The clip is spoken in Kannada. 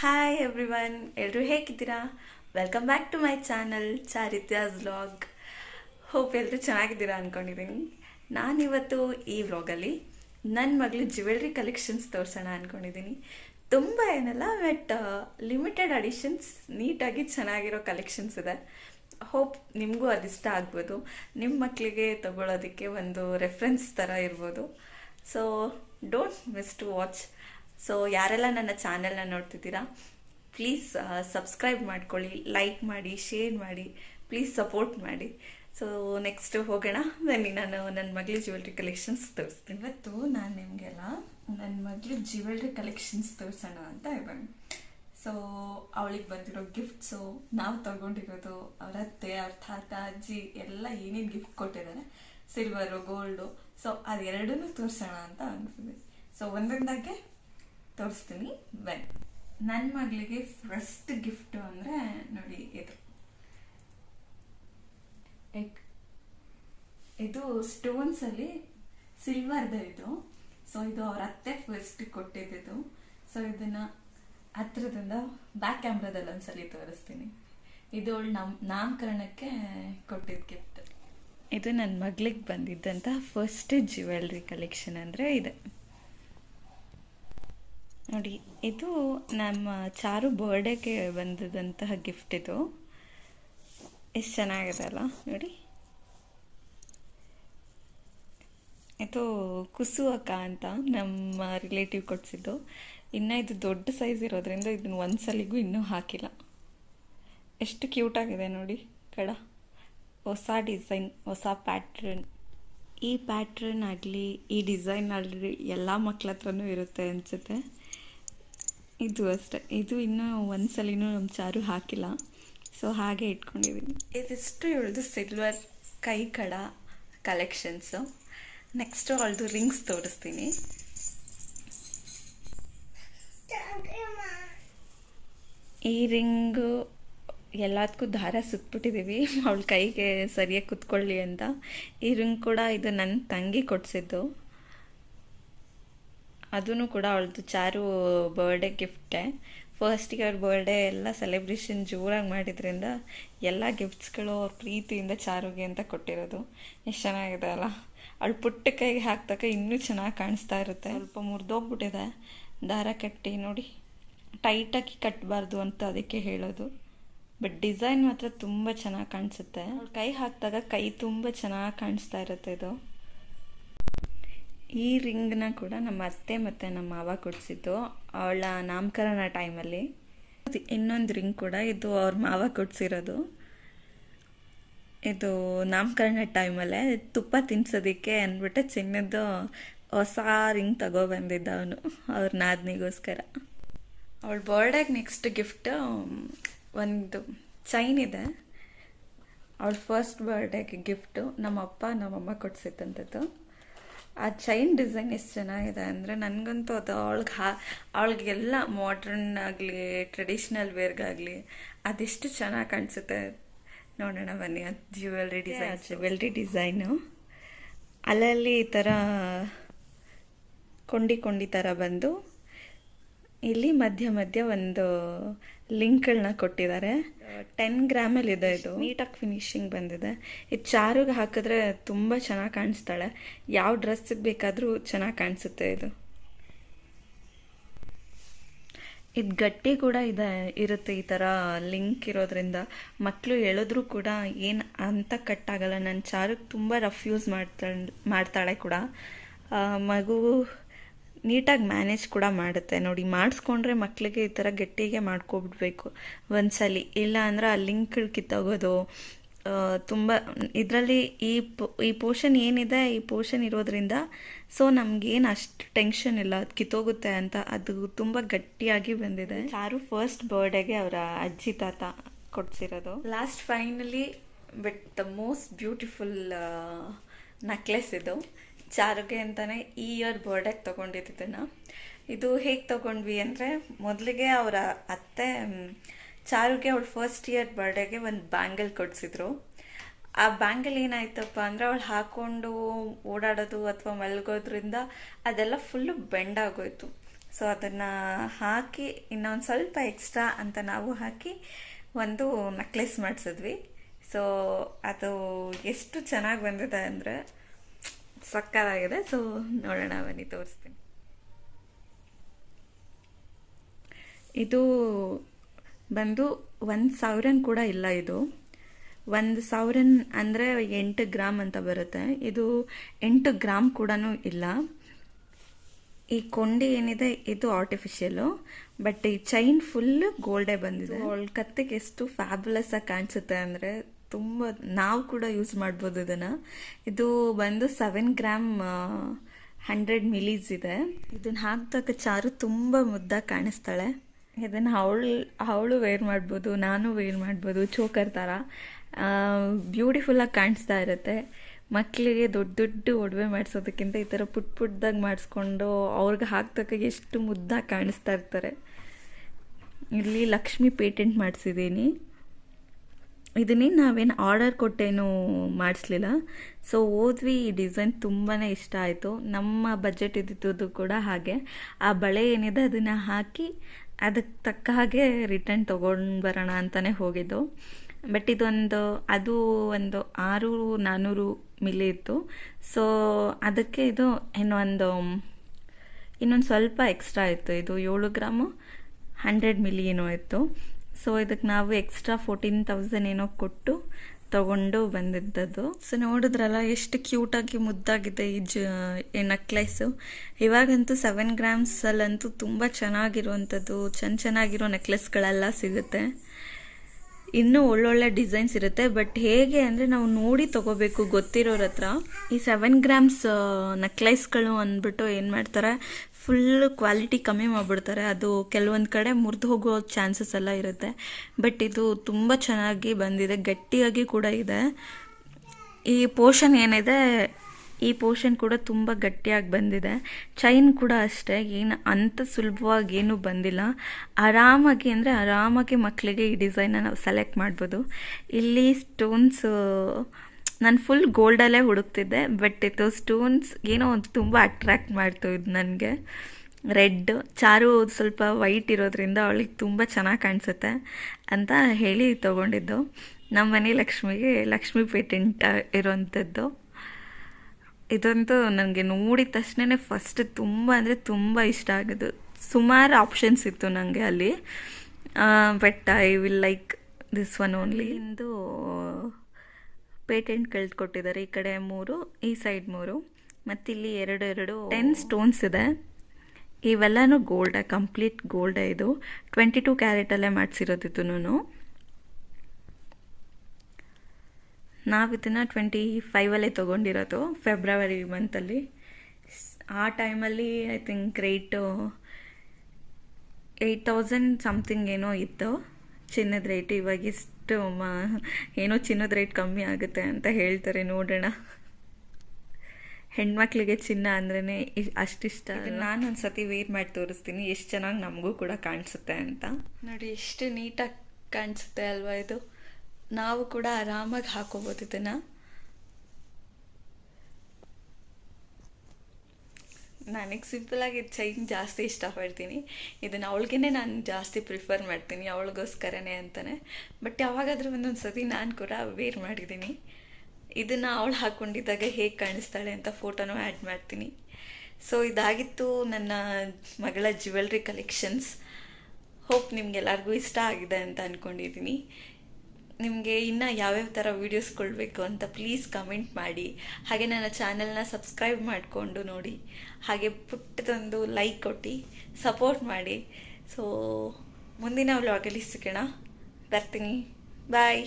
ಹಾಯ್ ಎವ್ರಿವನ್ ಎಲ್ಲರೂ ಹೇಗಿದ್ದೀರಾ? Welcome back to my channel ಚಾರಿತ್ಯಾಸ್ vlog hope ಎಲ್ಲರೂ ಚೆನ್ನಾಗಿದ್ದೀರಾ ಅಂದ್ಕೊಂಡಿದ್ದೀನಿ ನಾನಿವತ್ತು ಈ ವ್ಲಾಗಲ್ಲಿ ನನ್ನ ಮಗಳು ಜ್ಯುವೆಲ್ರಿ ಕಲೆಕ್ಷನ್ಸ್ ತೋರಿಸೋಣ ಅಂದ್ಕೊಂಡಿದ್ದೀನಿ ತುಂಬ ಏನಲ್ಲ ಬಟ್ ಲಿಮಿಟೆಡ್ ಅಡಿಷನ್ಸ್ ನೀಟಾಗಿ ಚೆನ್ನಾಗಿರೋ ಕಲೆಕ್ಷನ್ಸ್ ಇದೆ. ಹೋಪ್ ನಿಮಗೂ ಅದಿಷ್ಟ ಆಗ್ಬೋದು. ನಿಮ್ಮ ಮಕ್ಕಳಿಗೆ ತಗೊಳ್ಳೋದಕ್ಕೆ ಒಂದು ರೆಫ್ರೆನ್ಸ್ ಥರ ಇರ್ಬೋದು. So don't miss to watch so ಯಾರೆಲ್ಲ ನನ್ನ ಚಾನೆಲ್ನ ನೋಡ್ತಿದ್ದೀರಾ ಪ್ಲೀಸ್ ಸಬ್ಸ್ಕ್ರೈಬ್ ಮಾಡ್ಕೊಳ್ಳಿ ಲೈಕ್ ಮಾಡಿ ಶೇರ್ ಮಾಡಿ ಪ್ಲೀಸ್ ಸಪೋರ್ಟ್ ಮಾಡಿ. ಸೊ ನೆಕ್ಸ್ಟ್ ಹೋಗೋಣ. ಬನ್ನಿ ನಾನು ನನ್ನ ಮಗಳ ಜ್ಯುವೆಲ್ರಿ ಕಲೆಕ್ಷನ್ಸ್ ತೋರಿಸ್ತೀನಿ. ಇವತ್ತು ನಾನು ನಿಮಗೆಲ್ಲ ನನ್ನ ಮಗಳ ಜ್ಯುವೆಲ್ರಿ ಕಲೆಕ್ಷನ್ಸ್ ತೋರಿಸೋಣ ಅಂತ ಇದ್ದೀನಿ. ಸೊ ಅವಳಿಗೆ ಬಂದಿರೋ ಗಿಫ್ಟ್ಸು ನಾವು ತಗೊಂಡಿರೋದು ಅವ್ರ ಅತ್ತೆ, ಅವ್ರ ತಾತ, ಅಜ್ಜಿ ಎಲ್ಲ ಏನೇನು ಗಿಫ್ಟ್ ಕೊಟ್ಟಿದ್ದಾರೆ ಸಿಲ್ವರು ಗೋಲ್ಡು ಸೊ ಅದೆರಡನ್ನೂ ತೋರಿಸೋಣ ಅಂತ ಅನ್ಸಿದೆ. ಸೊ ಒಂದೊಂದಾಗೆ ತೋರಿಸ್ತೀನಿ. ವೆನ್ ನನ್ನ ಮಗಳಿಗೆ ಫಸ್ಟ್ ಗಿಫ್ಟ್ ಅಂದರೆ ನೋಡಿ ಇದು. ಎಕ್ ಇದು ಸ್ಟೋನ್ಸ್ ಅಲ್ಲಿ ಸಿಲ್ವರ್ದ ಇದು. ಸೊ ಇದು ಅವ್ರ ಅತ್ತೆ ಫಸ್ಟ್ ಕೊಟ್ಟಿದ್ದು ಸೊ ಇದನ್ನ ಹತ್ರದಿಂದ ಬ್ಯಾಕ್ ಕ್ಯಾಮ್ರಾದಲ್ಲಿ ಒಂದ್ಸಲಿ ತೋರಿಸ್ತೀನಿ. ಇದು ಅವಳು ನಮ್ಮ ನಾಮಕರಣಕ್ಕೆ ಕೊಟ್ಟಿದ್ದ ಗಿಫ್ಟ್ ಇದು ನನ್ನ ಮಗಳಿಗೆ ಬಂದಿದ್ದಂಥ ಫಸ್ಟ್ ಜ್ಯುವೆಲ್ರಿ ಕಲೆಕ್ಷನ್ ಅಂದರೆ ಇದೆ. ನೋಡಿ, ಇದು ನಮ್ಮ ಚಾರು ಬರ್ಡೇಗೆ ಬಂದಿದ್ದಂತಹ ಗಿಫ್ಟ್ ಇದು. ಎಷ್ಟು ಚೆನ್ನಾಗಿದೆ ಅಲ್ಲ, ನೋಡಿ. ಇದು ಕುಸು ಅಕ್ಕ ಅಂತ ನಮ್ಮ ರಿಲೇಟಿವ್ ಕೊಡಿಸಿದ್ದು. ಇನ್ನು ಇದು ದೊಡ್ಡ ಸೈಜ್ ಇರೋದ್ರಿಂದ ಇದನ್ನ ಒಂದ್ಸಲಿಗೂ ಇನ್ನೂ ಹಾಕಿಲ್ಲ. ಎಷ್ಟು ಕ್ಯೂಟ್ ಆಗಿದೆ ನೋಡಿ, ಕಡ. ಹೊಸ ಡಿಸೈನ್ ಹೊಸ ಪ್ಯಾಟ್ರನ್ ಈ ಪ್ಯಾಟ್ರನ್ ಆಗಲಿ, ಈ ಡಿಸೈನ್ ಆಗಲಿ ಎಲ್ಲ ಮಕ್ಳ ಹತ್ರನೂ ಇರುತ್ತೆ ಅನಿಸುತ್ತೆ. ಇದು ಅಷ್ಟೆ. ಇದು ಇನ್ನೂ ಒಂದ್ಸಲಿನೂ ನಮ್ಮ ಚಾರು ಹಾಕಿಲ್ಲ. ಸೊ ಹಾಗೆ ಇಟ್ಕೊಂಡಿದ್ದೀನಿ ಇದಿಷ್ಟು ಇವಳದು ಸಿಲ್ವರ್ ಕೈ ಕಡ ಕಲೆಕ್ಷನ್ಸು ನೆಕ್ಸ್ಟು ಅವಳದು ರಿಂಗ್ಸ್ ತೋರಿಸ್ತೀನಿ. ಈ ರಿಂಗು ಎಲ್ಲದಕ್ಕೂ ದಾರ ಸುತ್ತಬಿಟ್ಟಿದ್ದೀವಿ ಅವಳ ಕೈಗೆ ಸರಿಯಾಗಿ ಕುತ್ಕೊಳ್ಳಿ ಅಂತ. ಈ ರಿಂಗ್ ಕೂಡ ಇದು ನನ್ನ ತಂಗಿ ಕೊಡಿಸಿದ್ದು. ಅದೂ ಕೂಡ ಅವಳದು ಚಾರು ಬರ್ಡೇ ಗಿಫ್ಟೇ ಫಸ್ಟಿಗೆ ಅವ್ರ ಬರ್ಡೇ ಎಲ್ಲ ಸೆಲೆಬ್ರೇಷನ್ ಜೋರಾಗಿ ಮಾಡಿದ್ರಿಂದ ಎಲ್ಲ ಗಿಫ್ಟ್ಸ್ಗಳು ಅವ್ರ ಪ್ರೀತಿಯಿಂದ ಚಾರುಗೆ ಅಂತ ಕೊಟ್ಟಿರೋದು. ಎಷ್ಟು ಚೆನ್ನಾಗಿದೆ ಅಲ್ಲ. ಅವಳು ಪುಟ್ಟ ಕೈಗೆ ಹಾಕ್ದಾಗ ಇನ್ನೂ ಚೆನ್ನಾಗಿ ಕಾಣಿಸ್ತಾ ಇರುತ್ತೆ. ಸ್ವಲ್ಪ ಮುರಿದೋಗ್ಬಿಟ್ಟಿದೆ. ದಾರ ಕಟ್ಟಿ ನೋಡಿ. ಟೈಟಾಗಿ ಕಟ್ಟಬಾರ್ದು ಅಂತ ಅದಕ್ಕೆ ಹೇಳೋದು. ಬಟ್ ಡಿಸೈನ್ ಮಾತ್ರ ತುಂಬ ಚೆನ್ನಾಗಿ ಕಾಣಿಸುತ್ತೆ. ಕೈ ಹಾಕಿದಾಗ ಕೈ ತುಂಬ ಚೆನ್ನಾಗಿ ಕಾಣಿಸ್ತಾ ಇರುತ್ತೆ ಇದು. ಈ ರಿಂಗ್ನ ಕೂಡ ನಮ್ಮ ಅತ್ತೆ ಮತ್ತು ನಮ್ಮ ಮಾವ ಕೊಡಿಸಿದ್ದು ಅವಳ ನಾಮಕರಣ ಟೈಮಲ್ಲಿ ಇನ್ನೊಂದು ರಿಂಗ್ ಕೂಡ ಇದು ಅವ್ರ ಮಾವ ಕೊಡಿಸಿರೋದು. ಇದು ನಾಮಕರಣ ಟೈಮಲ್ಲೇ ತುಪ್ಪ ತಿನ್ಸೋದಕ್ಕೆ ಅಂದ್ಬಿಟ್ಟು ಚಿನ್ನದ್ದು ಹೊಸ ರಿಂಗ್ ತಗೊಬಂದಿದ್ದ ಅವನು, ಅವ್ರ ನಾದ್ನಿಗೋಸ್ಕರ. ಅವಳ ಬರ್ಡೇಗೆ ನೆಕ್ಸ್ಟ್ ಗಿಫ್ಟ್ ಒಂದು ಚೈನ್ ಇದೆ. ಅವಳ ಫಸ್ಟ್ ಬರ್ಡೇಗೆ ಗಿಫ್ಟು ನಮ್ಮಪ್ಪ ನಮ್ಮಮ್ಮ ಕೊಡಿಸಿದ್ದಂಥದ್ದು ಆ ಚೈನ್ ಡಿಸೈನ್ ಎಷ್ಟು ಚೆನ್ನಾಗಿದೆ ಅಂದರೆ ನನಗಂತೂ ಅದು ಅವಳಿಗೆ ಹಾ ಅವಳಿಗೆಲ್ಲ ಮಾಡ್ರನ್ ಆಗಲಿ ಟ್ರೆಡಿಷ್ನಲ್ ವೇರ್ಗಾಗಲಿ ಅದೆಷ್ಟು ಚೆನ್ನಾಗಿ ಕಾಣಿಸುತ್ತೆ. ನೋಡೋಣ ಬನ್ನಿ ಅದು ಜ್ಯುವೆಲ್ರಿ ಡಿಸೈನ್ ಜ್ಯುವೆಲ್ರಿ ಡಿಸೈನು ಅಲ್ಲಲ್ಲಿ ಈ ಥರ ಕೊಂಡಿ ಕೊಂಡಿ ಥರ ಬಂದು ಇಲ್ಲಿ ಮಧ್ಯ ಮಧ್ಯ ಒಂದು ಲಿಂಕ್ಗಳನ್ನ ಕೊಟ್ಟಿದ್ದಾರೆ. ಟೆನ್ ಗ್ರಾಮಲ್ಲಿ ಇದೆ ಇದು. ನೀಟಾಗಿ ಫಿನಿಶಿಂಗ್ ಬಂದಿದೆ. ಇದು ಚಾರುಗೆ ಹಾಕಿದ್ರೆ ತುಂಬ ಚೆನ್ನಾಗಿ ಕಾಣಿಸ್ತಾಳೆ. ಯಾವ ಡ್ರೆಸ್ಸಿಗೆ ಬೇಕಾದರೂ ಚೆನ್ನಾಗಿ ಕಾಣಿಸುತ್ತೆ ಇದು. ಇದು ಗಟ್ಟಿ ಕೂಡ ಇದೆ ಇರುತ್ತೆ ಈ ಥರ ಲಿಂಕ್ ಇರೋದ್ರಿಂದ. ಮಕ್ಕಳು ಹೇಳಿದ್ರು ಕೂಡ ಏನು ಅಂತ ಕಟ್ಟಾಗಲ್ಲ ನನ್ನ ಚಾರುಗೆ ತುಂಬ ರಫ್ ಯೂಸ್ ಮಾಡ್ತಾಳೆ ಮಾಡ್ತಾಳೆ ಕೂಡ. ಮಗು ನೀಟಾಗಿ ಮ್ಯಾನೇಜ್ ಕೂಡ ಮಾಡುತ್ತೆ. ನೋಡಿ ಮಾಡಿಸ್ಕೊಂಡ್ರೆ ಮಕ್ಕಳಿಗೆ ಈ ಥರ ಗಟ್ಟಿಗೆ ಮಾಡ್ಕೊಬಿಡ್ಬೇಕು. ಒಂದ್ಸಲಿ ಇಲ್ಲ ಅಂದ್ರೆ ಆ ಲಿಂಕ್ ಕಿತ್ತೋಗೋದು ತುಂಬ ಇದರಲ್ಲಿ ಈ ಪೊ- ಈ ಪೋರ್ಷನ್ ಏನಿದೆ ಈ ಪೋರ್ಷನ್ ಇರೋದ್ರಿಂದ ಸೊ ನಮ್ಗೇನು ಅಷ್ಟು ಟೆನ್ಷನ್ ಇಲ್ಲ. ಅದು ಕಿತ್ತೋಗುತ್ತೆ ಅಂತ. ಅದು ತುಂಬ ಗಟ್ಟಿಯಾಗಿ ಬಂದಿದೆ. ಯಾರು ಫಸ್ಟ್ ಬರ್ಡೇಗೆ ಅವರ ಅಜ್ಜಿ ತಾತ ಕೊಡ್ಸಿರೋದು. Last finally but the most beautiful necklace ಇದು. ಚಾರುಗೆ ಅಂತಾನೆ ಈ ಇಯರ್ ಬರ್ಡೇಗೆ ತೊಗೊಂಡಿದ್ದನ್ನ ಇದು ಹೇಗೆ ತೊಗೊಂಡ್ವಿ ಅಂದರೆ, ಮೊದಲಿಗೆ ಅವರ ಅತ್ತೆ ಚಾರುಗೆ ಅವಳು ಫಸ್ಟ್ ಇಯರ್ ಬರ್ಡೇಗೆ ಒಂದು ಬ್ಯಾಂಗಲ್ ಕೊಡಿಸಿದ್ರು. ಆ ಬ್ಯಾಂಗಲ್ ಏನಾಯ್ತಪ್ಪ ಅಂದರೆ ಅವಳು ಹಾಕ್ಕೊಂಡು ಓಡಾಡೋದು ಅಥವಾ ಮಲಗೋದ್ರಿಂದ ಅದೆಲ್ಲ ಫುಲ್ಲು ಬೆಂಡ್ ಆಗೋಯ್ತು. ಸೊ ಅದನ್ನು ಹಾಕಿ ಇನ್ನೊಂದು ಸ್ವಲ್ಪ ಎಕ್ಸ್ಟ್ರಾ ಅಂತ ನಾವು ಹಾಕಿ ಒಂದು ನೆಕ್ಲೆಸ್ ಮಾಡಿಸಿದ್ವಿ. ಸೊ ಅದು ಎಷ್ಟು ಚೆನ್ನಾಗಿ ಬಂದಿದೆ ಅಂದರೆ ಸಕ್ಕತ್ತಾಗಿದೆ ಸೊ ನೋಡೋಣ ಬನ್ನಿ ತೋರಿಸ್ತೀನಿ. ಇದು ಬಂದು ಒಂದು ಸಾವಿರನ್ ಕೂಡ ಇಲ್ಲ ಇದು. ಒಂದು ಸಾವಿರನ್ ಅಂದರೆ ಎಂಟು ಗ್ರಾಮ್ ಅಂತ ಬರುತ್ತೆ. ಇದು ಎಂಟು ಗ್ರಾಮ್ ಕೂಡ ಇಲ್ಲ. ಈ ಕೊಂಡಿ ಏನಿದೆ ಇದು ಆರ್ಟಿಫಿಷಿಯಲು ಬಟ್ ಈ ಚೈನ್ ಫುಲ್ ಗೋಲ್ಡೇ ಬಂದಿದೆ. ಅವಳ ಕತ್ತಿಗೆ ಎಷ್ಟು ಫ್ಯಾಬ್ಯುಲಸ್ ಆಗಿ ಕಾಣಿಸುತ್ತೆ ಅಂದರೆ ತುಂಬ ನಾವು ಕೂಡ ಯೂಸ್ ಮಾಡ್ಬೋದು ಇದನ್ನು. ಇದು ಬಂದು ಸೆವೆನ್ ಗ್ರಾಮ್ ಹಂಡ್ರೆಡ್ ಮಿಲೀಸ್ ಇದೆ. ಇದನ್ನು ಹಾಕಿದಾಗ ಚಾರು ತುಂಬ ಮುದ್ದಾಗಿ ಕಾಣಿಸ್ತಾಳೆ. ಇದನ್ನು ಅವಳು ಅವಳು ವೇರ್ ಮಾಡ್ಬೋದು, ನಾನು ವೇರ್ ಮಾಡ್ಬೋದು ಚೋಕರ್ ಥರ ಬ್ಯೂಟಿಫುಲ್ಲಾಗಿ ಕಾಣಿಸ್ತಾ ಇರುತ್ತೆ. ಮಕ್ಕಳಿಗೆ ದೊಡ್ಡ ದೊಡ್ಡ ಒಡವೆ ಮಾಡಿಸೋದಕ್ಕಿಂತ ಈ ಥರ ಪುಟ್ ಪುಟ್ದಾಗಿ ಮಾಡಿಸ್ಕೊಂಡು ಅವ್ರಿಗೆ ಹಾಕ್ತಕ್ಕ ಎಷ್ಟು ಮುದ್ದಾಗಿ ಕಾಣಿಸ್ತಾ ಇರ್ತಾರೆ. ಇಲ್ಲಿ ಲಕ್ಷ್ಮಿ ಪೇಟೆಂಟ್ ಮಾಡಿಸಿದ್ದೀನಿ. ಇದನ್ನೇ ನಾವೇನು ಆರ್ಡರ್ ಕೊಟ್ಟೇನು ಮಾಡಿಸ್ಲಿಲ್ಲ. ಸೊ ಓದ್ವಿ, ಈ ಡಿಸೈನ್ ತುಂಬಾ ಇಷ್ಟ ಆಯಿತು. ನಮ್ಮ ಬಜೆಟ್ ಇದ್ದಿದ್ದು ಕೂಡ ಹಾಗೆ. ಆ ಬಳೆ ಏನಿದೆ ಅದನ್ನು ಹಾಕಿ ಅದಕ್ಕೆ ತಕ್ಕ ಹಾಗೆ ರಿಟರ್ನ್ ತೊಗೊಂಡು ಬರೋಣ ಅಂತಲೇ ಹೋಗಿದ್ದು. ಬಟ್ ಇದೊಂದು, ಅದು ಒಂದು ಆರು ನಾನ್ನೂರು ಮಿಲಿ ಇತ್ತು. ಸೊ ಅದಕ್ಕೆ ಇದು ಇನ್ನೊಂದು ಇನ್ನೊಂದು ಸ್ವಲ್ಪ ಎಕ್ಸ್ಟ್ರಾ ಇತ್ತು. ಇದು ಏಳು ಗ್ರಾಮು, ಹಂಡ್ರೆಡ್ ಮಿಲಿ ಏನೋ ಇತ್ತು. ಸೊ ಇದಕ್ಕೆ ನಾವು ಎಕ್ಸ್ಟ್ರಾ ಫೋರ್ಟೀನ್ ತೌಸಂಡ್ ಏನೋ ಕೊಟ್ಟು ತಗೊಂಡು ಬಂದಿದ್ದದ್ದು. ಸೊ ನೋಡಿದ್ರಲ್ಲ, ಎಷ್ಟು ಕ್ಯೂಟಾಗಿ ಮುದ್ದಾಗಿದೆ ಈ ಜ ನೆಕ್ಲೆಸ್ಸು ಇವಾಗಂತೂ ಸೆವೆನ್ ಗ್ರಾಮ್ಸಲ್ಲಂತೂ ತುಂಬ ಚೆನ್ನಾಗಿರುವಂಥದ್ದು ಚೆನ್ನ ಚೆನ್ನಾಗಿರೋ ನೆಕ್ಲೆಸ್ಗಳೆಲ್ಲ ಸಿಗುತ್ತೆ. ಇನ್ನೂ ಒಳ್ಳೊಳ್ಳೆ ಡಿಸೈನ್ಸ್ ಇರುತ್ತೆ. ಬಟ್ ಹೇಗೆ ಅಂದರೆ, ನಾವು ನೋಡಿ ತಗೋಬೇಕು ಗೊತ್ತಿರೋರ ಹತ್ರ ಈ ಸೆವೆನ್ ಗ್ರಾಮ್ಸ್ ನೆಕ್ಲೆಸ್ಗಳು ಅಂದ್ಬಿಟ್ಟು ಏನು ಮಾಡ್ತಾರೆ? ಫುಲ್ ಕ್ವಾಲಿಟಿ ಕಮ್ಮಿ ಮಾಡಿಬಿಡ್ತಾರೆ. ಅದು ಕೆಲವೊಂದು ಕಡೆ ಮುರಿದು ಹೋಗೋ ಚಾನ್ಸಸ್ ಎಲ್ಲ ಇರುತ್ತೆ. ಬಟ್ ಇದು ತುಂಬ ಚೆನ್ನಾಗಿ ಬಂದಿದೆ. ಗಟ್ಟಿಯಾಗಿ ಕೂಡ ಇದೆ. ಈ ಪೋರ್ಷನ್ ಏನಿದೆ, ಈ ಪೋರ್ಷನ್ ಕೂಡ ತುಂಬ ಗಟ್ಟಿಯಾಗಿ ಬಂದಿದೆ. ಚೈನ್ ಕೂಡ ಅಷ್ಟೇ. ಏನು ಅಂಥ ಸುಲಭವಾಗಿ ಏನೂ ಬಂದಿಲ್ಲ. ಆರಾಮಾಗಿ ಅಂದರೆ ಆರಾಮಾಗಿ ಮಕ್ಕಳಿಗೆ ಈ ಡಿಸೈನ ನಾವು ಸೆಲೆಕ್ಟ್ ಮಾಡ್ಬೋದು. ಇಲ್ಲಿ ಸ್ಟೋನ್ಸ್ ನಾನು ಫುಲ್ ಗೋಲ್ಡಲ್ಲೇ ಹುಡುಕ್ತಿದ್ದೆ ಬಟ್ ಇದು ಸ್ಟೋನ್ಸ್ ಏನೋ ಒಂದು ತುಂಬ ಅಟ್ರ್ಯಾಕ್ಟ್ ಮಾಡ್ತು ಇದು ನನಗೆ. ರೆಡ್ ಚಾರು ಸ್ವಲ್ಪ ವೈಟ್ ಇರೋದ್ರಿಂದ ಅವಳಿಗೆ ತುಂಬ ಚೆನ್ನಾಗಿ ಕಾಣಿಸುತ್ತೆ ಅಂತ ಹೇಳಿ ತೊಗೊಂಡಿದ್ದು. ನಮ್ಮ ಮನೆ ಲಕ್ಷ್ಮಿಗೆ ಲಕ್ಷ್ಮಿ ಪೇಟೆಂಟ್ ಇರೋವಂಥದ್ದು ಇದಂತೂ ನನಗೆ ನೋಡಿದ ತಕ್ಷಣ ಫಸ್ಟ್ ತುಂಬ ಅಂದರೆ ತುಂಬ ಇಷ್ಟ ಆಗೋದು. ಸುಮಾರು ಆಪ್ಷನ್ಸ್ ಇತ್ತು ನನಗೆ ಅಲ್ಲಿ. But I will like this one only into patent ಕಳೆದುಕೊಟ್ಟಿದ್ದಾರೆ, ಈ ಕಡೆ ಮೂರು, ಈ ಸೈಡ್ ಮೂರು. ಮತ್ತಿಲ್ಲಿ ಎರಡು ಎರಡು ಟೆನ್ ಸ್ಟೋನ್ಸ್ ಇದೆ. ಇವೆಲ್ಲನೂ ಗೋಲ್ಡ ಕಂಪ್ಲೀಟ್ ಗೋಲ್ಡ ಇದು. ಟ್ವೆಂಟಿ ಟೂ ಕ್ಯಾರೆಟಲ್ಲೇ ಮಾಡಿಸಿರೋದಿದ್ದು ನಾವು ಇದನ್ನು ಟ್ವೆಂಟಿ ಫೈವಲ್ಲೇ ತೊಗೊಂಡಿರೋದು ಫೆಬ್ರವರಿ ಮಂತಲ್ಲಿ ಆ ಟೈಮಲ್ಲಿ I think rate eight thousand something ಏನೋ ಇತ್ತು. ಚಿನ್ನದ ರೇಟ್ ಇವಾಗ ಇಷ್ಟು ಮ ಏನೋ ಚಿನ್ನದ ರೇಟ್ ಕಮ್ಮಿ ಆಗುತ್ತೆ ಅಂತ ಹೇಳ್ತಾರೆ ನೋಡೋಣ. ಹೆಣ್ಮಕ್ಳಿಗೆ ಚಿನ್ನ ಅಂದ್ರೇ ಅಷ್ಟಿಷ್ಟ ನಾನು ಒಂದ್ಸತಿ ವೇರ್ ಮಾಡಿ ತೋರಿಸ್ತೀನಿ ಎಷ್ಟು ಚೆನ್ನಾಗಿ ನಮಗೂ ಕೂಡ ಕಾಣಿಸುತ್ತೆ ಅಂತ. ನೋಡಿ ಎಷ್ಟು ನೀಟಾಗಿ ಕಾಣಿಸುತ್ತೆ ಅಲ್ವಾ ಇದು? ನಾವು ಕೂಡ ಆರಾಮಾಗಿ ಹಾಕೋಬೋದು ಇದನ್ನು. ನನಗೆ ಸಿಂಪಲಾಗಿ ಚೈನ್ ಜಾಸ್ತಿ ಇಷ್ಟಪಡ್ತೀನಿ. ಇದನ್ನು ಅವಳಿಗೇ ನಾನು ಜಾಸ್ತಿ ಪ್ರಿಫರ್ ಮಾಡ್ತೀನಿ, ಅವಳಿಗೋಸ್ಕರನೇ ಅಂತಲೇ ಬಟ್ ಯಾವಾಗಾದರೂ ಒಂದೊಂದು ಸತಿ ನಾನು ಕೂಡ ವೇರ್ ಮಾಡಿದ್ದೀನಿ ಇದನ್ನು ಅವಳು ಹಾಕ್ಕೊಂಡಿದ್ದಾಗ ಹೇಗೆ ಕಾಣಿಸ್ತಾಳೆ ಅಂತ ಫೋಟೋನೂ ಆ್ಯಡ್ ಮಾಡ್ತೀನಿ. ಸೊ ಇದಾಗಿತ್ತು ನನ್ನ ಮಗಳ ಜ್ಯುವೆಲ್ರಿ ಕಲೆಕ್ಷನ್ಸ್ ಹೋಪ್ ನಿಮ್ಗೆಲ್ಲರಿಗೂ ಇಷ್ಟ ಆಗಿದೆ ಅಂತ ಅಂದ್ಕೊಂಡಿದ್ದೀನಿ ನಿಮಗೆ ಇನ್ನು ಯಾವ್ಯಾವ ಥರ ವೀಡಿಯೋಸ್ ಕೊಡಬೇಕು ಅಂತ ಪ್ಲೀಸ್ ಕಮೆಂಟ್ ಮಾಡಿ. ಹಾಗೆ ನನ್ನ ಚಾನಲ್ನ ಸಬ್ಸ್ಕ್ರೈಬ್ ಮಾಡಿಕೊಂಡು ನೋಡಿ. ಹಾಗೆ ಪುಟ್ಟದೊಂದು ಲೈಕ್ ಕೊಟ್ಟು ಸಪೋರ್ಟ್ ಮಾಡಿ. ಸೊ ಮುಂದಿನ ವ್ಲಾಗಲ್ಲಿ ಸಿಗೋಣ. ಬರ್ತೀನಿ. ಬಾಯ್